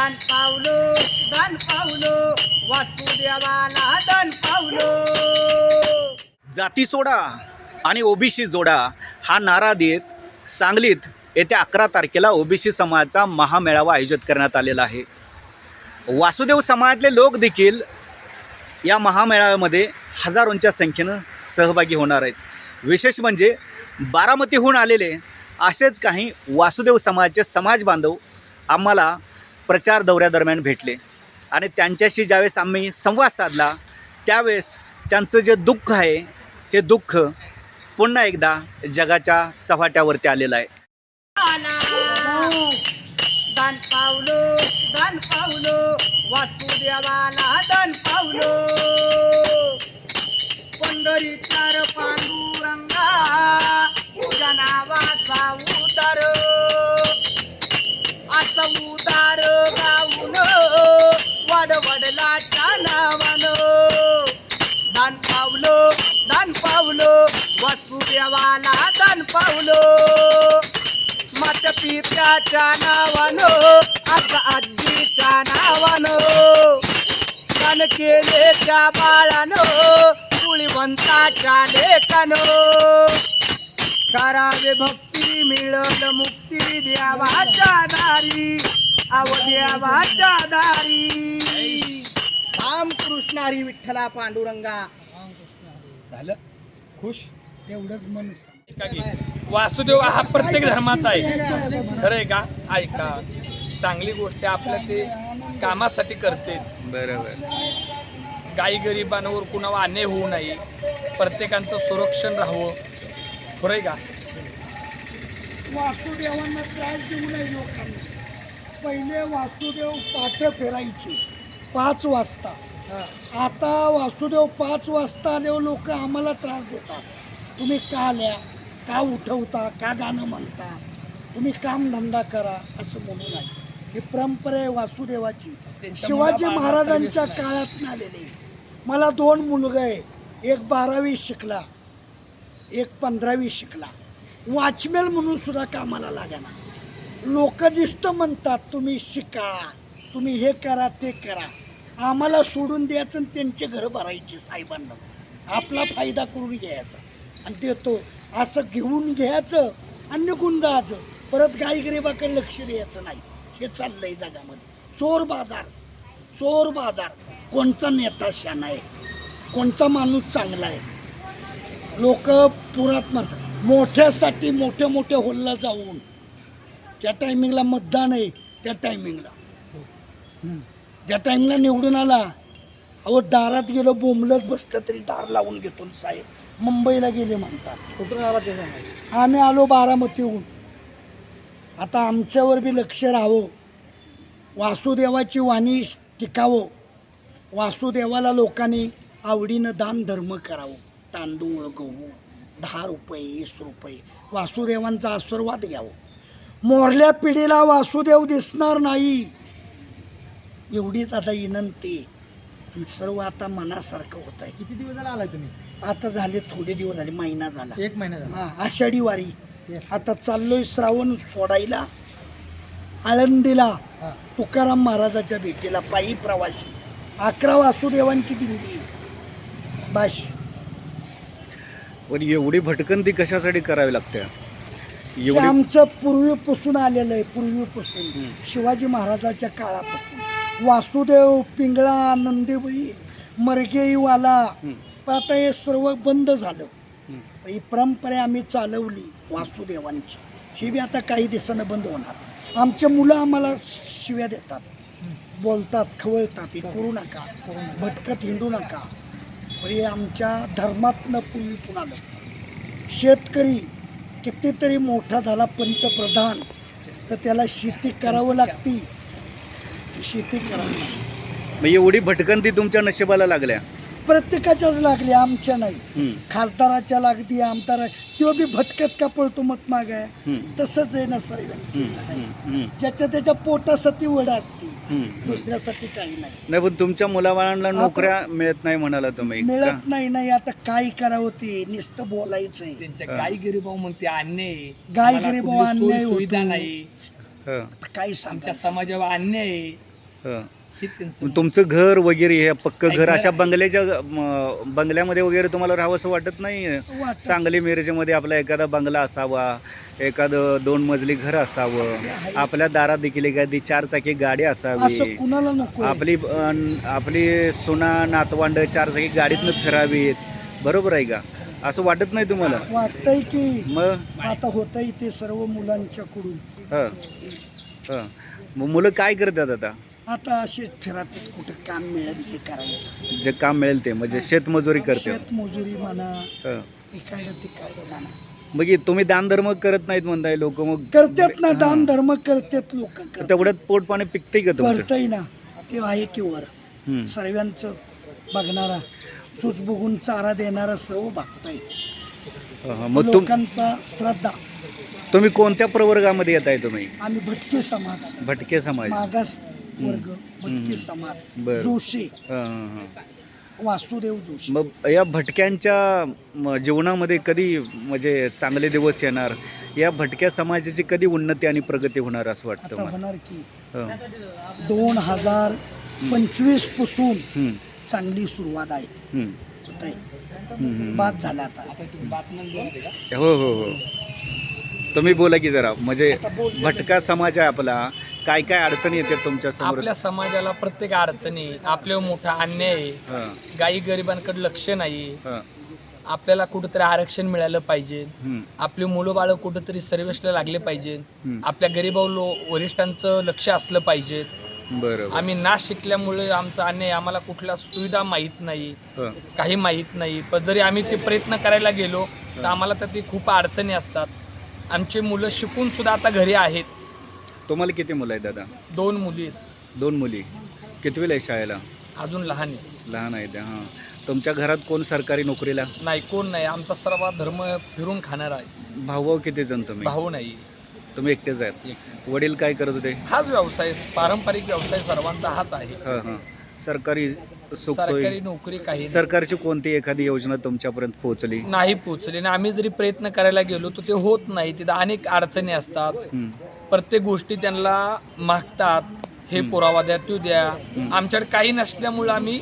दान पावलो दान पावलो वासुदेवाला दान पावलो. जाती सोडा आणि ओबीसी जोडा हा नारा देत सांगलीत येत्या अकरा तारखेला ओबीसी समाजाचा महामेळावा आयोजित करण्यात आलेला आहे. वासुदेव समाजातले लोक देखील या महामेळाव्यामध्ये हजारोंच्या संख्येनं सहभागी होणार आहेत. विशेष म्हणजे बारामतीहून आलेले असेच काही वासुदेव समाजाचे समाज बांधव आम्हाला प्रचार दौऱ्यादरम्यान भेटले. आणि त्यांच्याशी ज्यावेळेस आम्ही संवाद साधला त्यावेळेस त्यांचं जे दुःख आहे हे दुःख पुन्हा एकदा जगाच्या चव्हाट्यावरती आलेलं आहे. दान पावलो दान पावलो वासुदेवाला दान पावलो. पावलो वासुदेवाला दान पावलो. मात पित्याच्या नावानं आज आजीच्या नावानं. दान केले त्या बाळानं कुळीवंताच्या लेखानं. करावे भक्ती मिळल मुक्ती देवाच्या दारी आव देवाच्या दारी. राम कृष्णारी विठ्ठला पांडुरंगा. झालं? खुश? तेवढंच मन वासुदेव हा प्रत्येक धर्माचा आहे. खरं आहे का? ऐका. चांगली गोष्ट आहे आपल्या ते कामासाठी करते. बरोबर. गाई गरिबांवर कुणावर अन्याय होऊ नये. प्रत्येकांचं संरक्षण राहावं. खरं आहे का? वासुदेवांना त्रास देऊ नये लोकांनी. पहिले वासुदेव पाठ फेरायचे. पाच वाजता. आता वासुदेव पाच वाजता आले लोक आम्हाला त्रास देतात. तुम्ही का आल्या? का उठवता? का गाणं म्हणता? तुम्ही कामधंदा करा असं म्हणू नये ही परंपरा आहे वासुदेवाची. शिवाजी महाराजांच्या काळात आलेली. मला दोन मुलगा आहे. एक बारावी शिकला. एक पंधरावी शिकला. वॉचमॅन म्हणून सुद्धा कामाला लागाना. लोक नुसतं म्हणतात तुम्ही शिका. तुम्ही हे करा ते करा. आम्हाला सोडून द्यायचं आणि त्यांचे घरं भरायचे साहेबांना. आपला फायदा करून घ्यायचा. आणि देतो. असं घेऊन घ्यायचं आणि निघून जायचं. परत गाईगरिबाकडे लक्ष द्यायचं नाही. हे चाललंय जगामध्ये. चोर बाजार. चोर बाजार. कोणचा नेता शाना आहे? कोणचा माणूस चांगला आहे? लोक पुरात मोठ्यासाठी मोठे मोठे होल्ला जाऊन त्या टायमिंगला मतदान आहे त्या टायमिंगला ज्या टायमिंगला निवडून आला. अहो दारात गेलो बोंबलत बसलं तरी दार लावून घेतो ना साहेब. मुंबईला गेले म्हणतात. कुठून आला ते आम्ही आलो बारामतीहून. आता आमच्यावर बी लक्ष राहावं. वासुदेवाची वाणी टिकावं. वासुदेवाला लोकांनी आवडीनं दान धर्म करावं. तांदूळ गहू दहा रुपये वीस रुपये. वासुदेवांचा आशीर्वाद घ्यावं. मोरल्या पिढीला वासुदेव दिसणार नाही. एवढीच आता विनंती. आणि सर्व आता मनासारखं होत आहे किती दिवस झाला आलाय तुम्ही? आता झाले थोडे दिवस झाले महिना झाला. एक महिना झाला. हा आषाढी वारी. आता चाललोय श्रावण सोडायला. आळंदीला हा. तुकाराम महाराजाच्या भेटीला पायी प्रवासी. अकरा वासुदेवांची दिंडी. बाश पण एवढी भटकंती कशासाठी करावी लागते? एवढी आमचं पूर्वीपासून आलेलं आहे पूर्वीपासून. शिवाजी महाराजाच्या काळापासून. वासुदेव पिंगळा नंदीबाई मरगेईवाला आता हे सर्व बंद झालं. ही परंपरा आम्ही चालवली वासुदेवांची. ही बी आता काही दिवसानं बंद होणार. आमचे मुलं आम्हाला शिव्या देतात. बोलतात खवळतात हे करू नका. भटकत हिंडू नका. हे आमच्या धर्मातनं पूर्वी आलं. शेतकरी कितीतरी मोठा झाला पंतप्रधान. तर त्याला शेती करावं लागती. शेती करावी. मग एवढी भटकंती तुमच्या नशिबाला लागल्या प्रत्येकाच्याच लागली आमच्या नाही हम्म. खासदाराच्या लागती आमदार तो बी भटकत का पळतो मत माग आहे हम्म. तसंच आहे ना सर्व हम्म. हम्म. हम्म. ज्याच्या त्याच्या पोटासाठी वड असते हम्म. दुसऱ्यासाठी काही नाही नाही पण तुमच्या मुलाबाळांना नोकऱ्या मिळत नाही म्हणाला तुम्ही का? मिळत नाही नाही आता काय करावं ते नुसतं बोलायचंय त्यांच्या हा. गाई गरिबाव म्हणते अन्याय आहे. गाई आम्हाला गरिबाव कुठली सोयी अन्याय सुविधा. नाही हं. आता काय आमच्या सांगता समाजावर अन्याय आहे. हं. त्यांचं तुमचं घर वगैरे हे पक्क घर अशा. बंगल्याच्या म, बंगल्यामध्ये वगैरे तुम्हाला राहावं असं वाटत नाही? वाटतं. सांगली मिरजेमध्ये आपला एखादा बंगला असावा एखादं दोन मजली घर असावं आपल्या दारात देखील एखादी चार चाकी गाडी असं असावी कुणाला नको आपली अन, आपली सुना नातवांड चार चाकी गाडीतनं फिरावीत. बरोबर आहे का? असं वाटत नाही तुम्हाला? वाटतंय की मग? आता होतंय ते सर्व मुलांच्याकडून. हं. हं. मग मुलं काय करतात आता? आता असे फिरतात कुठं काम मिळेल ते करायचं. जे काम मिळेल ते म्हणजे शेतमजुरी करते. शेतमजुरी म्हणा हं. तिकडं म्हणा. मग हे तुम्ही दानधर्म करत नाहीत म्हणताय लोक मग करतात ना. दान धर्म करतात लोक तेवढ्यात पोट पाणी पिकते का तुमचं? करतय ना. ते आहे की वर. हं. सर्वांचं बघणारा चूच बघून चारा देणारा सर्व बघताय. हं, मग तुम लोकांचा श्रद्धा. तुम्ही कोणत्या प्रवर्गामध्ये येत आहे तुम्ही? आम्ही भटके समाज. भटके समाज. मागास वर्ग भटके. समाज बरं. जोशी. हं, हं, हं. वासुदेव जोशी. मग या भटक्यांच्या म, जीवनामध्ये कधी म्हणजे चांगले दिवस येणार? या भटक्या समाजाची कधी उन्नती आणि प्रगती होणार असं वाटतं आता मला होणार की हं, दोन हजार पंचवीसपासून चांगली सुरुवात आहे. हं, होत आहे. हं, हं. बाद झाला आता. हो हो हो. तुम्ही बोला की जरा. म्हणजे आता बोल. भटका समाज आहे आपला. काय काय अडचणी येतात तुमच्यासमोर? आपल्या समाजाला प्रत्येक अडचणी आपल्यावर मोठा अन्याय आहे. हं, गाई गरिबांकडे लक्ष नाही हं, आपल्याला कुठंतरी आरक्षण मिळालं पाहिजे. हं, आपली मुलं बाळं कुठंतरी सर्व्हिसला लागले पाहिजे. हं. आपल्या गरीबाव लो वरिष्ठांचं लक्ष असलं पाहिजे. बरोबर. आम्ही नाश शिकल्यामुळे आमचा अन्याय आम्हाला कुठल्या सुविधा माहीत नाही. हं, काही माहीत नाही. पण जरी आम्ही ते प्रयत्न करायला गेलो तर आम्हाला तर ते खूप अडचणी असतात. आमची मुलं शिकून सुद्धा आता घरी आहेत. तुम्हाला किती मुलं आहेत दादा? दोन मुली आहेत. दोन मुली. कितवीला आहे शाळेला? अजून लहान आहेत. लहान आहेत हां. तुमच्या घरात कोण सरकारी नोकरीला? नाही कोण नाही. आमचा सर्व धर्म फिरून खाणारा आहे. भाऊ भाऊ किती जण तुम्ही? भाऊ नाही. तुम्ही एकटेच आहेत? वडील काय करत होते? हाच व्यवसाय पारंपरिक व्यवसाय सर्वांचा हाच आहे. हां हां. सरकारी सुखसोयी सरकारी नोकरी काही नाही. सरकारची कोणती एखादी योजना तुमच्यापर्यंत पोहोचली? नाही पोचले आणि आम्ही जरी प्रयत्न करायला गेलो तर ते होत नाही. तिथं अनेक अडचणी असतात. हं, प्रत्येक गोष्टी त्यांना मागतात. हे हम्म. पुरावा द्या तू द्या. हम्म. आमच्याकडे काही नसल्यामुळं आम्ही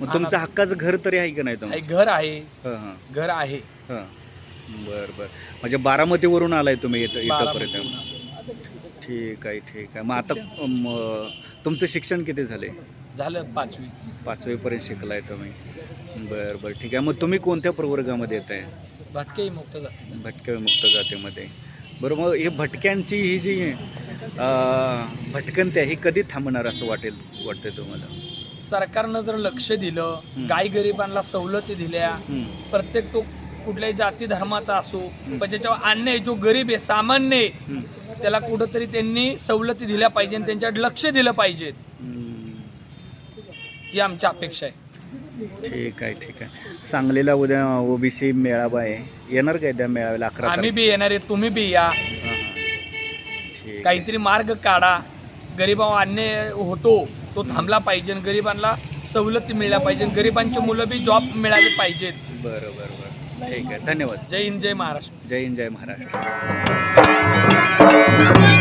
मग तुमचं हक्काचं घर तरी आहे का नाही एक घर आहे. हां हां. घर आहे. हां. बर बर. म्हणजे बारामतीवरून आलाय तुम्ही इथं इथंपर्यंत. बारामतीहून. ठीक आहे ठीक आहे. मग आता म, तुमचं शिक्षण किती झाले? झालं पाचवी. पाचवीपर्यंत शिकलाय तुम्ही. बरं बरं ठीक आहे. मग तुम्ही कोणत्या प्रवर्गामध्ये येत आहे? भटके मुक्त जाती. भटक्या मुक्त जातीमध्ये. बरं मग हे भटक्यांची ही जी अं, भटकंती आहे ही कधी थांबणार असं वाटेल वाटतंय तुम्हाला? सरकारनं जर लक्ष दिलं हम्म. गाई गरिबांना सवलती दिल्या प्रत्येक तो कुठल्याही जाती धर्माचा असो पण ज्याच्यावर अन्याय जो गरीब आहे सामान्य आहे त्याला कुठंतरी त्यांनी सवलती दिल्या पाहिजे त्यांच्याकडे लक्ष दिलं पाहिजे हं. आमची अपेक्षा आहे. ठीक आहे ठीक आहे. सांगलीला उद्या ओबीसी मेळावा आहे. येणार काय त्या मेळाव्याला अकरा आम्ही बी येणार आहे तुम्ही बी या. काहीतरी मार्ग काढा. गरिबावर अन्याय होतो तो थांबला पाहिजे गरिबांना सवलती मिळल्या पाहिजे गरिबांची मुलं बी जॉब मिळाले पाहिजेत. बरं बरं बरं. ठीक आहे धन्यवाद. जय हिंद जय महाराष्ट्र. जय हिंद जय महाराष्ट्र. Música